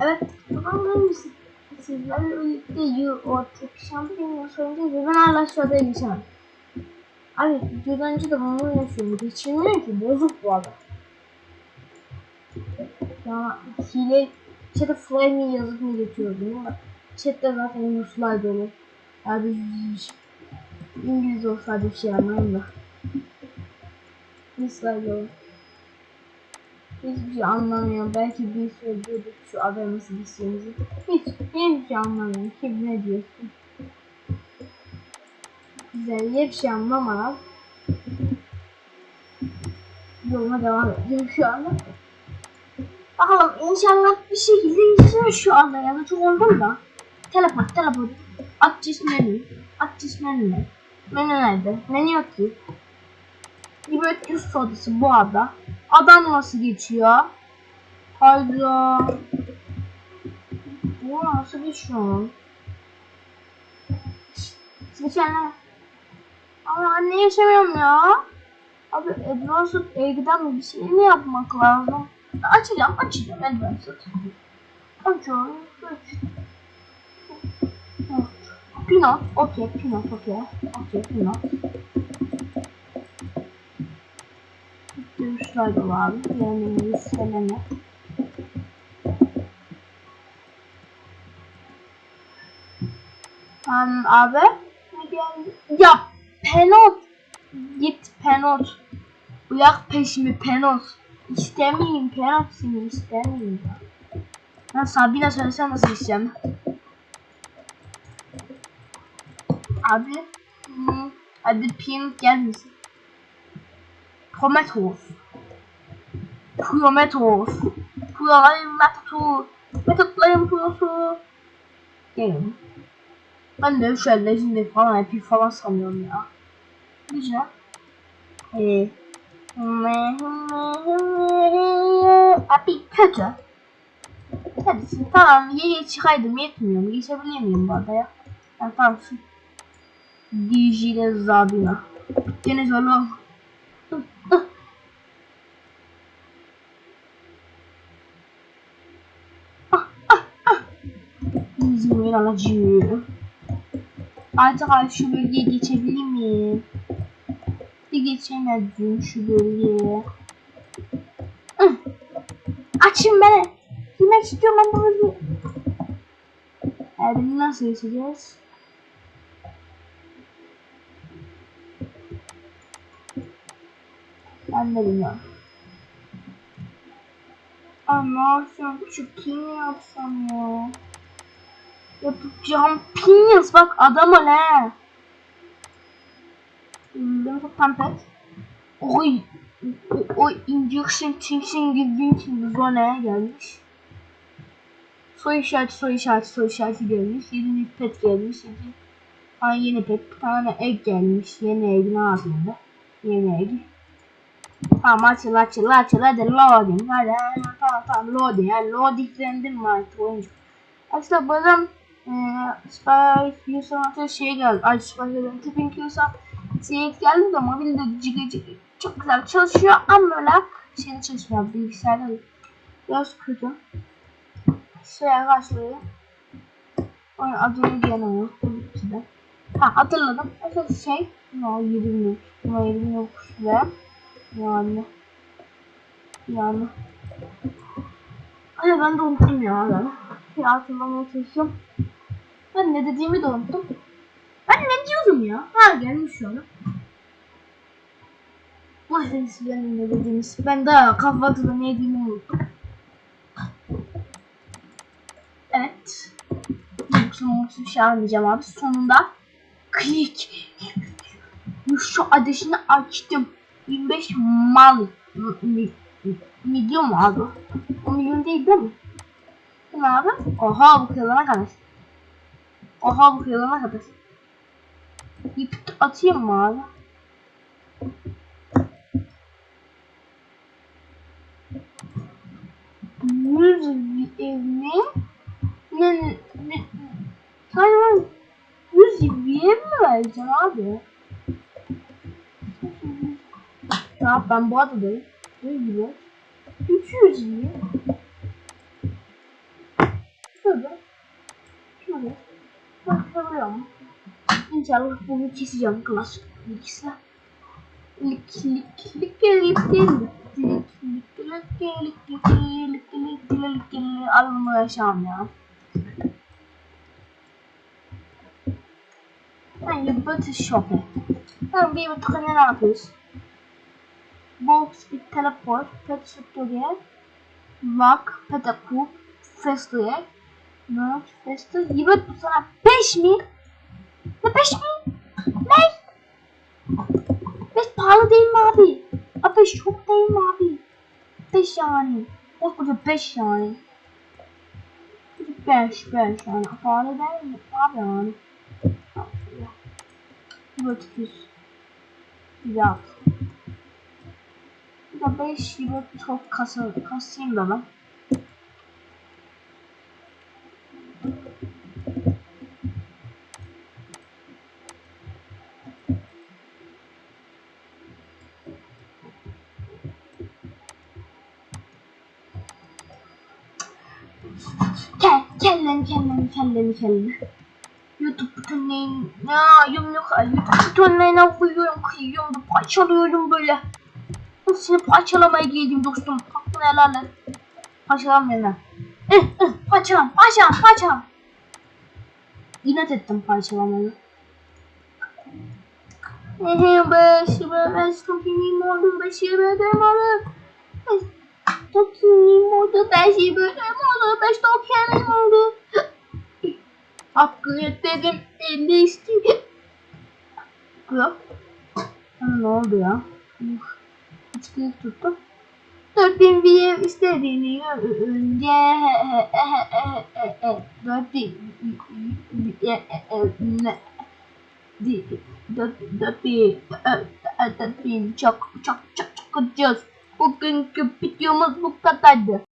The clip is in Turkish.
Evet. Siz- sizlerle birlikte Euro Tek Şampiyon sorunca ben hala aşağıda erişemem. Abi önce de bunu yaşıyorum. Geçirmiyor ki bozuk bu adam. Ya hile chat'e fly me yazıp mı geçiyordum ama chat'te zaten Ruslar dolu. Abi İngiliz olsaydı bir şey anlarım da. Ruslar dolu. Hiçbir şey anlamıyorum. Belki bir söylüyordur şu adamı nasıl gideceğimizi. Hiç, hiçbir şey anlamıyorum. Kim ne diyorsun? Güzel, hiçbir şey anlamadan yoluma devam ediyorum şu anda. Bakalım inşallah bir şekilde geçeceğim şu anda ya da çok oldum da. Teleport, teleport. Atçış menü. Atçış menü. Menü nerede? Menü yok ki. Liberty sodası bu arada. Adam nasıl geçiyor? Hayda. Bu nasıl geçiyor? Geçenler. Ama anne yaşamıyorum ya. Abi Advanced Egg'den bir şey mi yapmak lazım? Açacağım, açacağım Advanced. Açıyorum. Pinot, okey, Pinot, okey. Okey, Pinot. Görüşler de var. Yani Selene. Um, abi. Ya Penot. Git Penot. Uyak peşimi Penot. İstemeyeyim Penot seni istemeyeyim. Ben Sabine söylesem nasıl isteyeceğim? Abi. Hmm, hadi Pin gelmesin. Prometheus. Prometheus. Prometheus. Metotlayın Prometheus. Gelin. Ben de şöyle Legendary falan epic falan sanıyorum ya. Güzel. Ee, Abi kötü. Hadi tamam yeye çıkaydım yetmiyor mu? Geçebilir miyim bu arada ya? Yani tamam şu Dijile Zabina. Deniz oğlum. İzmir alacağım. Artık abi şu bölgeye geçebilir miyim? Bir geçemedim şu bölgeye. Ih! Açın beni. Girmek istiyorum ben bu bölgeye. Ee, nasıl geçeceğiz? Ben de bilmiyorum. Ne yapsam? Çıkayım mı yapsam ya? Yapacağım pins bak adam ol he. Ben çok pampet. Oy. O injection tinction gibi zone gelmiş. Soy işareti soy işareti soy işareti gelmiş. Yeni pet gelmiş. Yeni, yeni pet. Bir tane egg gelmiş. Yeni egg ne yapayım Yeni egg. Tamam açıl açıl açıl hadi loading hadi tamam tamam loading yani loadinglendim artık oyuncu. Aslında bazen e, Spy User şey geldi. Ay Spy Tipping User şey geldi de mobilde ciga ciga çok güzel çalışıyor ama böyle şeyde çalışmıyor bilgisayarda biraz kötü. Şeye karşılıyor. Oyun adını gene unuttum de. Ha hatırladım. Asıl şey no 20 no 20 ve yani. Yani. Ay ben de unuttum ya ben. Ya hatırlamaya çalışıyorum. Ben ne dediğimi de unuttum. Ben ne diyordum ya? Ha gelmiş şu an. Vay neyse benim ne dediğimiz. Ben daha kahvaltıda ne yediğimi unuttum. Evet. Yoksa mutsuz bir şey almayacağım abi. Sonunda klik. Şu ateşini açtım. 25 mal mi, milyon mu abi? O milyon değil değil mi? Ne abi? Oha bu kıyılana kadar. Oha bu kıyılana kadar. İp atayım mı abi? Yüz evni ne ne Hayır yüz evniye mi vereceğim abi? ya ben bu adadayım. Ne gibi? Üçüyor şimdi. Şurada. Şöyle. Bak kıvırıyorum. İnşallah bunu keseceğim klasik bilgisayar. Lik lik lik lik lik Alnımı yaşam ya. Ben bir batı şoku. Ben bir batı ne yapıyoruz? Box bir teleport, pet tutorial, Vak, Petaku, Festoyer, Nerd, Festo, Yibet sana 5 mi? Ne 5 mi? Ne? 5 pahalı değil mi abi? Abi 5 çok değil mi abi? 5 yani. Koskoca 5 yani. 5 5 yani. Pahalı değil mi? Abi yani. Yibet 200. Bir daha. Bir de 5 Yibet çok kasa, kasayım da ben. Kel, kellen, kellen, kellen, kellen. YouTube bütünleyin, ya yumruk, YouTube bütünlerine koyuyorum, kıyıyorum, parçalıyorum böyle. Sırf açılamaya geldim dostum. Hakkını helal et. Paçalam beni. Eh, eh, paçalam, paçalam, paçalam. İnat ettim parçalamayı. Ehem başıma ben sokinim oldu başıma dem oldu. Eh, sokinim oldu başıma dem oldu baş sokinim oldu. Upgrade dedim elde istedim. Yok. Ne oldu ya? Uf. İçkiyi tuttum. 4000 VM istediğini önce 4000 çok çok çok çok ucuz. Bugünkü videomuz bu kadardı.